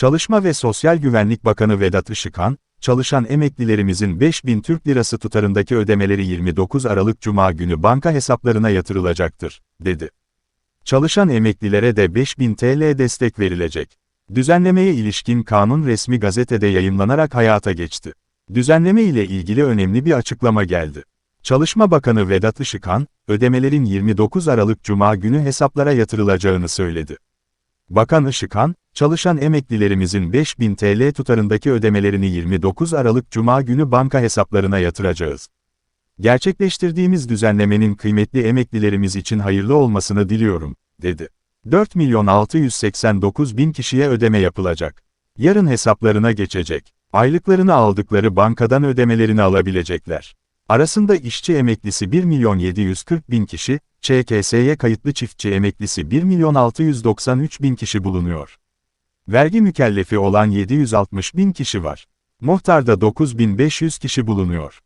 Çalışma ve Sosyal Güvenlik Bakanı Vedat Işıkhan, çalışan emeklilerimizin 5000 Türk Lirası tutarındaki ödemeleri 29 Aralık Cuma günü banka hesaplarına yatırılacaktır, dedi. Çalışan emeklilere de 5000 TL destek verilecek. Düzenlemeye ilişkin kanun resmi gazetede yayımlanarak hayata geçti. Düzenleme ile ilgili önemli bir açıklama geldi. Çalışma Bakanı Vedat Işıkhan, ödemelerin 29 Aralık Cuma günü hesaplara yatırılacağını söyledi. Bakan Işıkhan, çalışan emeklilerimizin 5000 TL tutarındaki ödemelerini 29 Aralık Cuma günü banka hesaplarına yatıracağız. Gerçekleştirdiğimiz düzenlemenin kıymetli emeklilerimiz için hayırlı olmasını diliyorum, dedi. 4 milyon 689 bin kişiye ödeme yapılacak. Yarın hesaplarına geçecek. Aylıklarını aldıkları bankadan ödemelerini alabilecekler. Arasında işçi emeklisi 1 milyon 740 bin kişi, ÇKS'ye kayıtlı çiftçi emeklisi 1 milyon 693 bin kişi bulunuyor. Vergi mükellefi olan 760 bin kişi var. Muhtarda 9500 kişi bulunuyor.